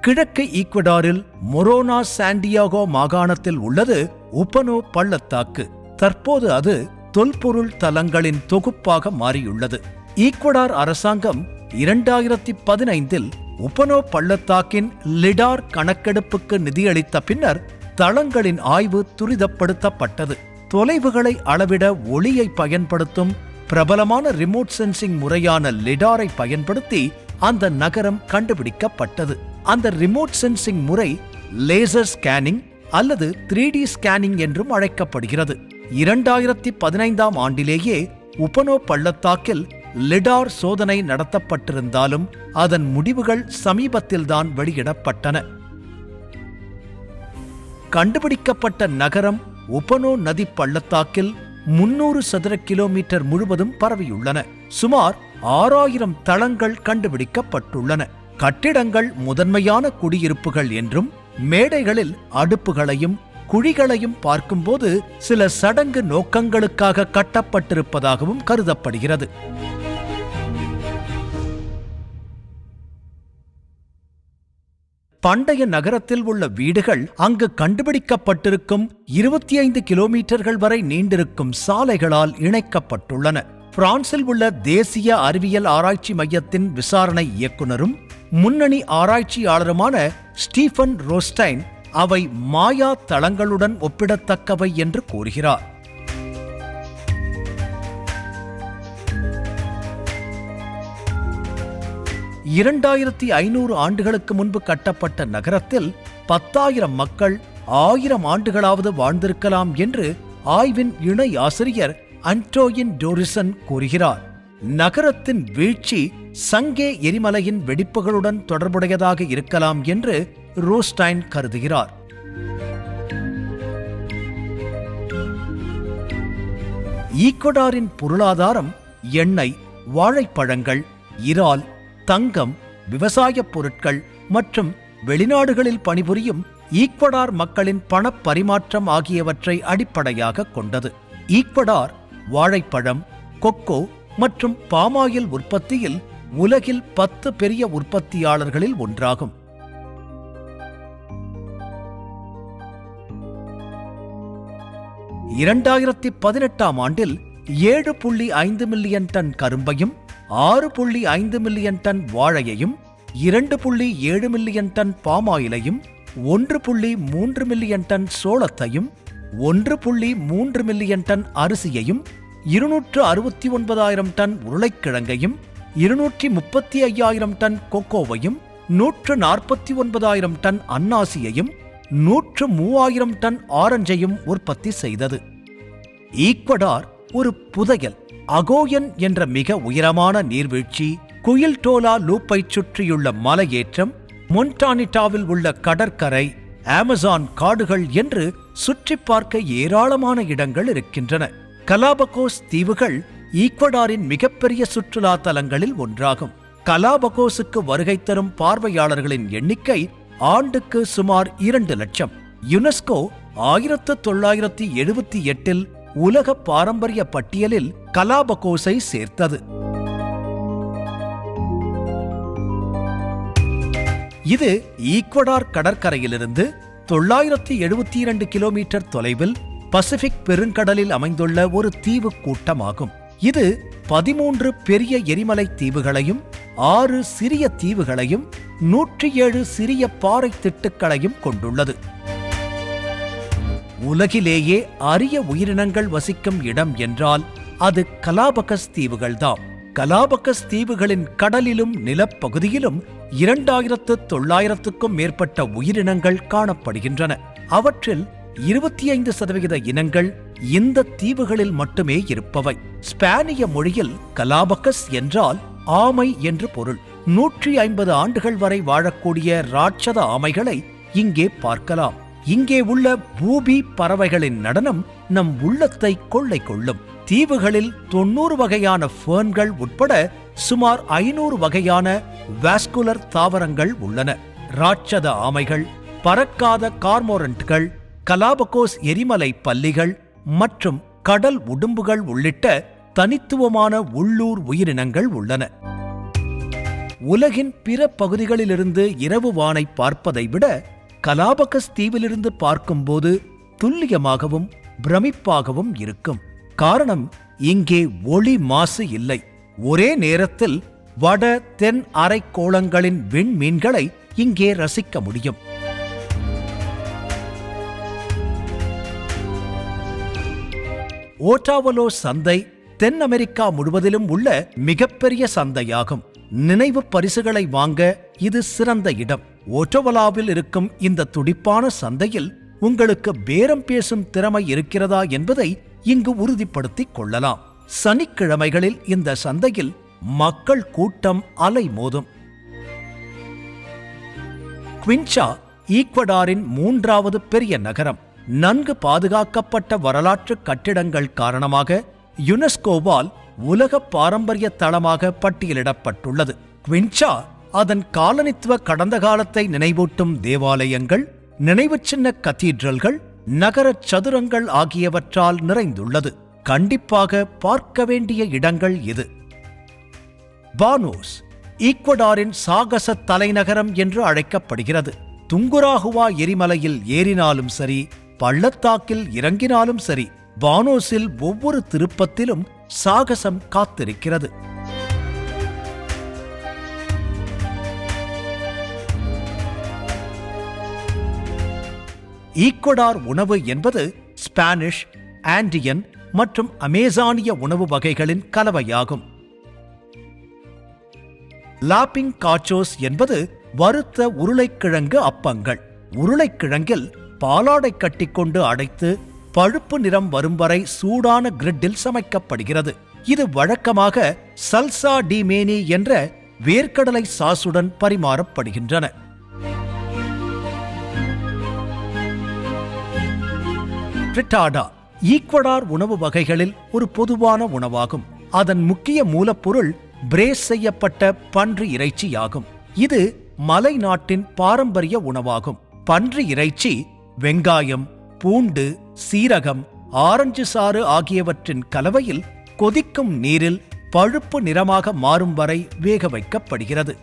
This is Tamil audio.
கிழக்கு ஈக்வடாரில் மொரோனா சாண்டியாகோ மாகாணத்தில் உள்ளது உபனோ பள்ளத்தாக்கு. தற்போது அது தொல்பொருள் தலங்களின் தொகுப்பாக மாறியுள்ளது. ஈக்வடார் அரசாங்கம் இரண்டாயிரத்தி பதினைந்தில் உபனோ பள்ளத்தாக்கின் லிடார் கணக்கெடுப்புக்கு நிதியளித்த பின்னர் தளங்களின் ஆய்வு துரிதப்படுத்தப்பட்டது. தொலைவுகளை அளவிட ஒளியை பயன்படுத்தும் பிரபலமான ரிமோட் சென்சிங் முறையான லிடாரை பயன்படுத்தி அந்த நகரம் கண்டுபிடிக்கப்பட்டது. அந்த ரிமோட் சென்சிங் முறை லேசர் ஸ்கேனிங் அல்லது த்ரீ டி ஸ்கேனிங் என்றும் அழைக்கப்படுகிறது. இரண்டாயிரத்தி பதினைந்தாம் ஆண்டிலேயே உபனோ பள்ளத்தாக்கில் லிடார் சோதனை நடத்தப்பட்டிருந்தாலும் அதன் முடிவுகள் சமீபத்தில்தான் வெளியிடப்பட்டன. கண்டுபிடிக்கப்பட்ட நகரம் உபனோ நதி பள்ளத்தாக்கில் முன்னூறு சதுர கிலோமீட்டர் முழுவதும் பரவியுள்ளன. சுமார் ஆறாயிரம் தளங்கள் கண்டுபிடிக்கப்பட்டுள்ளன. கட்டிடங்கள் முதன்மையான குடியிருப்புகள் என்றும் மேடைகளில் அடுப்புகளையும் குழிகளையும் பார்க்கும்போது சில சடங்கு நோக்கங்களுக்காக கட்டப்பட்டிருப்பதாகவும் கருதப்படுகிறது. பண்டைய நகரத்தில் உள்ள வீடுகள் அங்கு கண்டுபிடிக்கப்பட்டிருக்கும் இருபத்தி ஐந்து கிலோமீட்டர்கள் வரை நீண்டிருக்கும் சாலைகளால் இணைக்கப்பட்டுள்ளன. பிரான்சில் உள்ள தேசிய அறிவியல் ஆராய்ச்சி மையத்தின் விசாரணை இயக்குனரும் முன்னணி ஆராய்ச்சியாளருமான ஸ்டீஃபன் ரோஸ்டைன் அவை மாயா தளங்களுடன் ஒப்பிடத்தக்கவை என்று கூறுகிறார். இரண்டாயிரத்தி ஐநூறு ஆண்டுகளுக்கு முன்பு கட்டப்பட்ட நகரத்தில் பத்தாயிரம் மக்கள் ஆயிரம் ஆண்டுகளாவது வாழ்ந்திருக்கலாம் என்று ஆய்வின் இணை ஆசிரியர் அன்டோயின் டோரிசன் கூறுகிறார். நகரத்தின் வீழ்ச்சி சங்கே எரிமலையின் வெடிப்புகளுடன் தொடர்புடையதாக இருக்கலாம் என்று ரோஸ்டைன் கருதுகிறார். ஈக்வடாரின் பொருளாதாரம் எண்ணெய் வாழைப்பழங்கள் இறால் தங்கம் விவசாயப் பொருட்கள் மற்றும் வெளிநாடுகளில் பணிபுரியும் ஈக்வடார் மக்களின் பணப் பரிமாற்றம் ஆகியவற்றை அடிப்படையாக கொண்டது. ஈக்வடார் வாழைப்பழம் கொக்கோ மற்றும் பாமாயில் உற்பத்தியில் உலகில் பத்து பெரிய உற்பத்தியாளர்களில் ஒன்றாகும். இரண்டாயிரத்தி பதினெட்டாம் ஆண்டில் ஏழு புள்ளி ஐந்து மில்லியன் டன் கரும்பையும் ஆறு புள்ளி ஐந்து மில்லியன் டன் வாழையையும் இரண்டு புள்ளி ஏழு மில்லியன் டன் பாமாயிலையும் ஒன்று புள்ளி மூன்று மில்லியன் டன் சோளத்தையும் ஒன்று புள்ளி மூன்று மில்லியன் டன் அரிசியையும் இருநூற்று அறுபத்தி ஒன்பதாயிரம் டன் உருளைக்கிழங்கையும் இருநூற்றி முப்பத்தி ஐயாயிரம் டன் கொக்கோவையும் நூற்று நாற்பத்தி ஒன்பதாயிரம் டன் அன்னாசியையும் நூற்று மூவாயிரம் டன் ஆரஞ்சையும் உற்பத்தி செய்தது. ஈக்வடார் ஒரு புதையல் அகோயன் என்ற மிக உயரமான நீர்வீழ்ச்சி குயில் டோலா லூப்பை சுற்றியுள்ள மலையேற்றம் மொன்டானிட்டாவில் உள்ள கடற்கரை அமேசான் காடுகள் என்று சுற்றி பார்க்க ஏராளமான இடங்கள் இருக்கின்றன. கலாபகோஸ் தீவுகள் ஈக்வடாரின் மிகப்பெரிய சுற்றுலா தலங்களில் ஒன்றாகும். கலாபகோஸுக்கு வருகை தரும் பார்வையாளர்களின் எண்ணிக்கை ஆண்டுக்கு சுமார் இரண்டு லட்சம். யுனெஸ்கோ ஆயிரத்து தொள்ளாயிரத்தி எழுபத்தி எட்டில் உலக பாரம்பரிய பட்டியலில் கலாபகோஸை சேர்த்தது. இது ஈக்வடார் கடற்கரையிலிருந்து தொள்ளாயிரத்தி எழுபத்தி இரண்டு கிலோமீட்டர் தொலைவில் பசிபிக் பெருங்கடலில் அமைந்துள்ள ஒரு தீவு கூட்டமாகும். இது பதிமூன்று பெரிய எரிமலை தீவுகளையும் ஆறு சிறிய தீவுகளையும் நூற்றி ஏழு சிறிய பாறை திட்டுக்களையும் கொண்டுள்ளது. உலகிலேயே அரிய உயிரினங்கள் வசிக்கும் இடம் என்றால் அது கலாபகஸ் தீவுகள்தாம். கலாபகஸ் தீவுகளின் கடலிலும் நிலப்பகுதியிலும் இரண்டாயிரத்து தொள்ளாயிரத்துக்கும் மேற்பட்ட உயிரினங்கள் காணப்படுகின்றன. அவற்றில் இருபத்தி ஐந்து சதவிகித இனங்கள் இந்த தீவுகளில் மட்டுமே இருப்பவை. ஸ்பானிய மொழியில் கலாபகஸ் என்றால் ஆமை என்று பொருள். நூற்றி ஐம்பது ஆண்டுகள் வரை வாழக்கூடிய ராட்சத ஆமைகளை இங்கே பார்க்கலாம். இங்கே உள்ள பூபி பறவைகளின் நடனம் நம் உள்ளத்தை கொள்ளை கொள்ளும். தீவுகளில் தொண்ணூறு வகையான ஃபேன்கள் உட்பட சுமார் ஐநூறு வகையான வாஸ்குலர் தாவரங்கள் உள்ளன. ராட்சத ஆமைகள் பறக்காத கார்மோரண்ட்கள் கலாபகோஸ் எரிமலை பல்லிகள் மற்றும் கடல் உடும்புகள் உள்ளிட்ட தனித்துவமான உள்ளூர் உயிரினங்கள் உள்ளன. உலகின் பிற பகுதிகளிலிருந்து இரவு வானை பார்ப்பதை விட கலாபகஸ் தீவிலிருந்து பார்க்கும்போது துல்லியமாகவும் பிரமிப்பாகவும் இருக்கும். காரணம் இங்கே ஒளி மாசு இல்லை. ஒரே நேரத்தில் வட தென் அரைக்கோளங்களின் விண்மீன்களை இங்கே ரசிக்க முடியும். ஓட்டாவலோ சந்தை தென் அமெரிக்கா முழுவதிலும் உள்ள மிகப்பெரிய சந்தையாகும். நினைவு பரிசுகளை வாங்க இது சிறந்த இடம். ஓட்டோவலாவில் இருக்கும் இந்த துடிப்பான சந்தையில் உங்களுக்கு பேரம் பேசும் திறமை இருக்கிறதா என்பதை இங்கு உறுதிப்படுத்திக் கொள்ளலாம். சனிக்கிழமைகளில் இந்த சந்தையில் மக்கள் கூட்டம் அலைமோதும். குவின்சா ஈக்வடாரின் மூன்றாவது பெரிய நகரம். நன்கு பாதுகாக்கப்பட்ட வரலாற்று கட்டிடங்கள் காரணமாக யுனெஸ்கோவால் உலக பாரம்பரிய தளமாக பட்டியலிடப்பட்டுள்ளது. குவின்சா அதன் காலனித்துவ கடந்த காலத்தை நினைவூட்டும் தேவாலயங்கள் நினைவு சின்ன கத்தீட்ரல்கள் நகர சதுரங்கள் ஆகியவற்றால் நிறைந்துள்ளது. கண்டிப்பாக பார்க்க வேண்டிய இடங்கள் இது. பானோஸ் ஈக்வடாரின் சாகச தலைநகரம் என்று அழைக்கப்படுகிறது. துங்குராகுவா எரிமலையில் ஏறினாலும் சரி பள்ளத்தாக்கில் இறங்கினாலும் சரி வானோஸில் ஒவ்வொரு திருப்பத்திலும் சாகசம் காத்திருக்கிறது. ஈக்வடார் உணவு என்பது ஸ்பானிஷ் ஆண்டியன் மற்றும் அமேசானிய உணவு வகைகளின் கலவையாகும். லாப்பிங் காச்சோஸ் என்பது வறுத்த உருளைக்கிழங்கு அப்பங்கள். உருளைக்கிழங்கில் பாலாடை கட்டிக்கொண்டு அடைத்து பழுப்பு நிறம் வரும் வரை சூடான கிரிட்டில் சமைக்கப்படுகிறது. இது வழக்கமாக சல்சா டி மேனி என்ற வேர்க்கடலை சாசுடன் பரிமாறப்படுகின்றன. ஃப்ரிட்டாடா ஈக்வடார் உணவு வகைகளில் ஒரு பொதுவான உணவாகும். அதன் முக்கிய மூலப்பொருள் பிரேஸ் செய்யப்பட்ட பன்றி இறைச்சியாகும். இது மலை நாட்டின் பாரம்பரிய உணவாகும். பன்றி இறைச்சி வெங்காயம் பூண்டு சீரகம் ஆரஞ்சு சாறு ஆகியவற்றின் கலவையில் கொதிக்கும் நீரில் பழுப்பு நிறமாக மாறும் வரை வேக வைக்கப்படுகிறது.